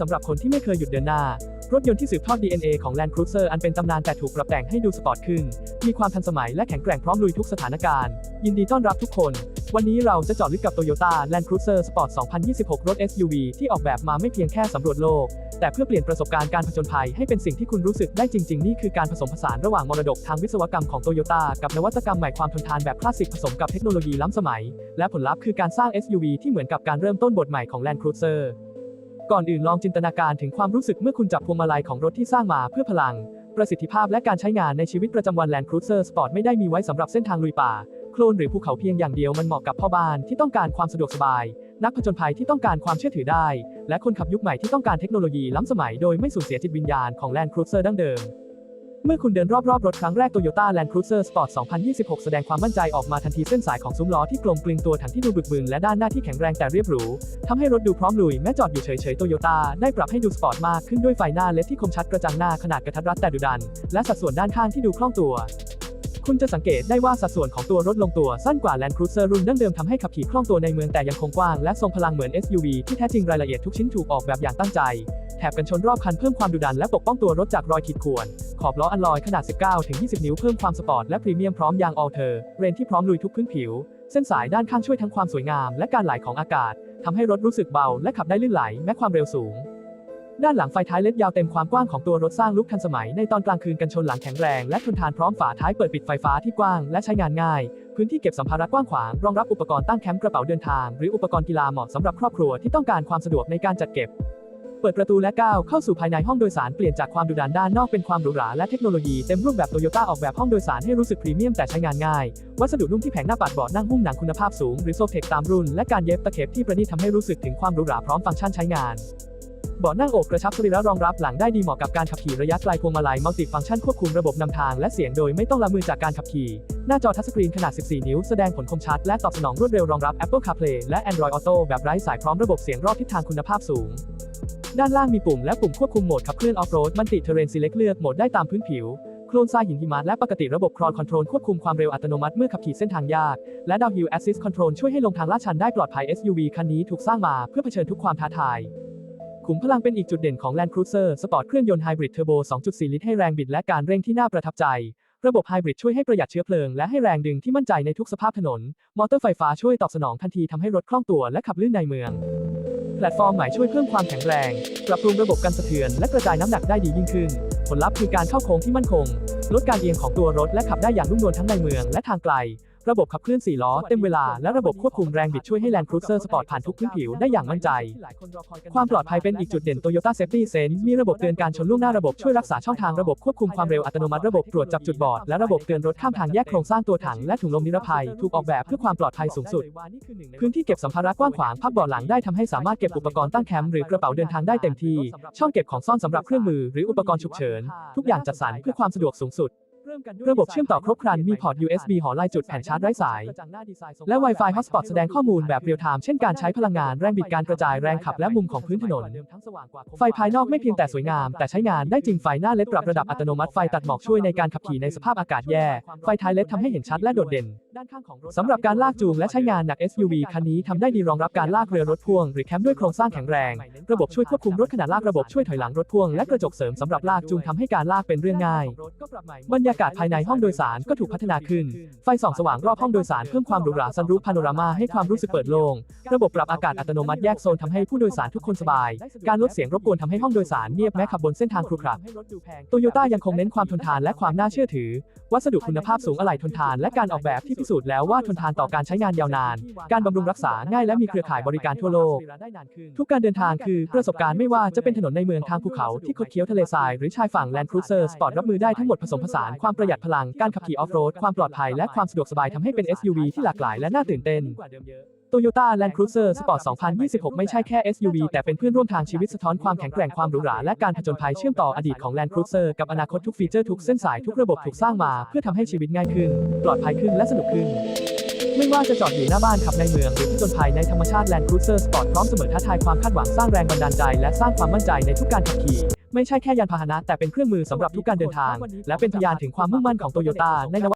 สำหรับคนที่ไม่เคยหยุดเดินหน้า รถยนต์ที่สืบทอด DNA ของ Land Cruiser อันเป็นตำนานแต่ถูกปรับแต่งให้ดูสปอร์ตขึ้น มีความทันสมัยและแข็งแกร่งพร้อมลุยทุกสถานการณ์ ยินดีต้อนรับทุกคน วันนี้เราจะเจาะลึกกับ Toyota Land Cruiser Sport 2026 รถ SUV ที่ออกแบบมาไม่เพียงแค่สำรวจโลก แต่เพื่อเปลี่ยนประสบการณ์การผจญภัยให้เป็นสิ่งที่คุณรู้สึกได้จริง ๆ นี่คือการผสมผสานระหว่างมรดกทางวิศวกรรมของ Toyota กับนวัตกรรมใหม่ความทนทานแบบคลาสสิกผสมกับเทคโนโลยีล้ำสมัย และผลลัพธ์คือการสร้าง SUV ที่เหมือนกับการเริ่มต้นบทใหม่ของ Land Cruiser ก่อนอื่นลองจินตนาการถึงความรู้สึกเมื่อคุณจับพวงมาลัยของรถที่สร้างมาเพื่อพลัง ประสิทธิภาพและการใช้งานในชีวิตประจำวัน Land Cruiser Sport ไม่ได้มีไว้สำหรับเส้นทางลุยป่า โคลนหรือภูเขาเพียงอย่างเดียวมันเหมาะกับพ่อบ้านที่ต้องการความสะดวกสบาย นักผจญภัยที่ต้องการความเชื่อถือได้ และคนขับยุคใหม่ที่ต้องการเทคโนโลยีล้ำสมัยโดยไม่สูญเสียจิตวิญญาณของ Land Cruiser ดั้งเดิม เมื่อคุณเดินรอบๆรถครั้งแรก Toyota Land Cruiser Sport 2026 แสดงความมั่นใจออกมาทันทีเส้นสายของซุ้มล้อที่กลมกลึงตัวถังที่ดูบึกบึนและด้านหน้าที่แข็งแรงแต่เรียบหรูทำให้รถดูพร้อมลุยแม้จอดอยู่เฉยๆ Toyota ได้ปรับให้ดูสปอร์ตมากขึ้นด้วยไฟหน้าเล็ดที่คมชัดกระจังหน้าขนาดกระทัดรัดแต่ดุดัน และสัดส่วนด้านข้างที่ดูคล่องตัว คุณจะสังเกตได้ว่าสัดส่วนของตัวรถลงตัวสั้นกว่า Land Cruiser รุ่นดั้งเดิมทำให้ขับขี่คล่องตัวในเมืองแต่ยังคงกว้างและทรงพลังเหมือน SUV ที่แท้จริงรายละเอียดทุกชิ้นถูกออกแบบอย่างตั้งใจ ถบกันชนรอบคันเพิ่มความดุดันและปกป้องตัวรถจากรอยขีดข่วน ขอบล้ออัลลอยขนาด 19-20 นิ้วเพิ่มความสปอร์ตและพรีเมียมพร้อมยางออลเทอร์เรนที่พร้อมลุยทุกพื้นผิว เส้นสายด้านข้างช่วยทั้งความสวยงามและการไหลของอากาศทำให้รถรู้สึกเบาและขับได้ลื่นไหลแม้ความเร็วสูง ด้านหลังไฟท้ายเล็ดยาวเต็มความกว้างของตัวรถสร้างลุคทันสมัยในตอนกลางคืนกันชนหลังแข็งแรงและทนทานพร้อมฝาท้ายเปิดปิดไฟฟ้าที่กว้างและใช้งานง่ายพื้นที่เก็บสัมภาระกว้างขวาง รองรับอุปกรณ์ตั้งแคมป์กระเป๋าเดินทาง หรืออุปกรณ์กีฬาเหมาะสำหรับครอบครัวที่ต้องการความสะดวกในการจัดเก็บ เปิดประตูและก้าวเข้าสู่ภายในห้องโดยสารเปลี่ยนจากความดุดันด้านนอกเป็นความหรูหราและเทคโนโลยีเต็มรูปแบบโตโยต้าออกแบบห้องโดยสารให้รู้สึกพรีเมียมแต่ใช้งานง่าย วัสดุนุ่มที่แผงหน้าปัดเบาะนั่งหุ้มหนังคุณภาพสูงหรือโซเทคตามรุ่น และการเย็บตะเข็บที่ประณีตทำให้รู้สึกถึงความหรูหราพร้อมฟังก์ชันใช้งานเบาะนั่งอกกระชับสรีระรองรับหลังได้ดีเหมาะกับการขับขี่ระยะไกลพวงมาลัยมัลติฟังก์ชันควบคุมระบบนำทางและเสียงโดยไม่ต้องละมือจากการขับขี่ หน้าจอทัชสกรีนขนาด 14 นิ้ว แสดงผลคมชัดและตอบสนองรวดเร็วรองรับ Apple CarPlay และ Android Auto แบบไร้สายพร้อมระบบเสียงรอบทิศทางคุณภาพสูง ด้านล่างมีปุ่มและปุ่มควบคุมโหมดขับเคลื่อนออฟโรดมันติเทเรนซีเล็กเลือกโหมดได้ตามพื้นผิว โคลนทรายหินหิมะและปกติระบบครอลคอนโทรลควบคุมความเร็วอัตโนมัติเมื่อขับขี่เส้นทางยาก และดาวฮิลแอสซิสคอนโทรลช่วยให้ลงทางลาดชันได้ปลอดภัย SUV คันนี้ถูกสร้างมาเพื่อเผชิญทุกความท้าทายขุมพลังเป็นอีกจุดเด่นของ Land Cruiser Sport เครื่องยนต์ไฮบริดเทอร์โบ 2.4 ลิตรให้แรงบิดและการเร่งที่น่าประทับใจ ระบบไฮบริดช่วยให้ประหยัดเชื้อเพลิงและให้แรงดึงที่มั่นใจในทุกสภาพถนน มอเตอร์ไฟฟ้าช่วยตอบสนองทันทีทำให้รถคล่องตัวและขับลื่นในเมือง ลตฟอร์มใหม่ช่วยเพิ่มความแข็งแรง ปรับปรุงระบบกันสะเทือนและกระจายน้ำหนักได้ดียิ่งขึ้น ผลลัพธ์คือการเข้าโค้งที่มั่นคง ลดการเอียงของตัวรถและขับได้อย่างนุ่มนวลทั้งในเมืองและทางไกล ระบบขับเคลื่อน 4 ล้อเต็มเวลาและระบบควบคุมแรงบิดช่วยให้ Land Cruiser Sport ผ่านทุกพื้นผิวได้อย่างมั่นใจ ความปลอดภัยเป็นอีกจุดเด่น Toyota Safety Sense มีระบบเตือนการชนล่วงหน้าระบบช่วยรักษาช่องทางระบบควบคุมความเร็วอัตโนมัติระบบตรวจจับจุดบอดและระบบเตือนรถข้ามทางแยกโครงสร้างตัวถังและถุงลมนิรภัยถูกออกแบบเพื่อความปลอดภัยสูงสุด พื้นที่เก็บสัมภาระกว้างขวางพับเบาะหลังได้ทำให้สามารถเก็บอุปกรณ์ตั้งแคมป์หรือกระเป๋าเดินทางได้เต็มที่ ช่องเก็บของซ่อนสำหรับเครื่องมือหรืออุปกรณ์ฉุกเฉินทุกอย่างจัดสรรเพื่อความสะดวกสูงสุด ระบบเชื่อมต่อครบครันมีพอร์ต USB หอลายจุดแผ่นชาร์จไร้สาย และ Wi-Fi Hotspot แสดงข้อมูลแบบเรียลไทม์เช่นการใช้พลังงานแรงบิดการกระจายแรงขับและมุมของพื้นถนน ไฟภายนอกไม่เพียงแต่สวยงาม แต่ใช้งานได้จริงไฟหน้าเลดปรับระดับอัตโนมัติไฟตัดหมอกช่วยในการขับขี่ในสภาพอากาศแย่ ไฟท้ายเลดทำให้เห็นชัดและโดดเด่นสำหรับการลากจูงและใช้งานหนัก SUV คันนี้ทำได้ดีรองรับการลากเรือรถพ่วงหรือแคมป์ด้วยโครงสร้างแข็งแรง ระบบช่วยควบคุมรถขณะลากระบบช่วยถอยหลังรถพ่วงและกระจกเสริมสำหรับลากจูงทำให้การลากเป็นเรื่องง่ายบรรยากาศาศภายในห้องโดยสารก็ถูกพัฒนาขึ้น ไฟส่องสว่างรอบห้องโดยสารเพิ่มความหรูหราซันรูฟพาโนรามาให้ความรู้สึกเปิดโล่ง ระบบปรับอากาศอัตโนมัติแยกโซนทำให้ผู้โดยสารทุกคนสบาย การลดเสียงรบกวนทำให้ห้องโดยสารเงียบแม้ขับบนเส้นทางครุขระโตโยต้ายังคงเน้นความทนทานและความน่าเชื่อถือ วัสดุคุณภาพสูงอะไหล่ทนทานและการออกแบบที่พิสูจน์แล้วว่าทนทานต่อการใช้งานยาวนาน การบำรุงรักษาง่ายและมีเครือข่ายบริการทั่วโลก ทุกการเดินทางคือประสบการณ์ไม่ว่าจะเป็นถนนในเมืองทางภูเขาที่คดเคี้ยวทะเลทรายหรือชายฝั่ง Land Cruiser Sport รับมือได้ทั้งหมดผสมผสานความประหยัดพลัง การขับขี่ออฟโรด ความปลอดภัย และความสะดวกสบายทำให้เป็น SUV ที่หลากหลายและน่าตื่นเต้น Toyota Land Cruiser Sport 2026 ไม่ใช่แค่ SUV แต่เป็นเพื่อนร่วมทางชีวิตสะท้อนความแข็งแกร่งความหรูหรา และการผจญภัยเชื่อมต่ออดีตของ Land Cruiser กับอนาคตทุกฟีเจอร์ทุกเส้นสายทุกระบบถูกสร้างมา เพื่อทำให้ชีวิตง่ายขึ้น ปลอดภัยขึ้นและสนุกขึ้นไม่ว่าจะจอดอยู่หน้าบ้านขับในเมืองหรือผจญภัยในธรรมชาติ Land Cruiser Sport พร้อมเสมอท้าทายความคาดหวังสร้างแรงบันดาลใจ และสร้างความมั่นใจในทุกการขับขี่ ไม่ใช่แค่ยานพาหนะแต่เป็นเครื่องมือสำหรับทุกการเดินทาง และเป็นพยานถึงความมุ่งมั่นของโตโยต้าในนวั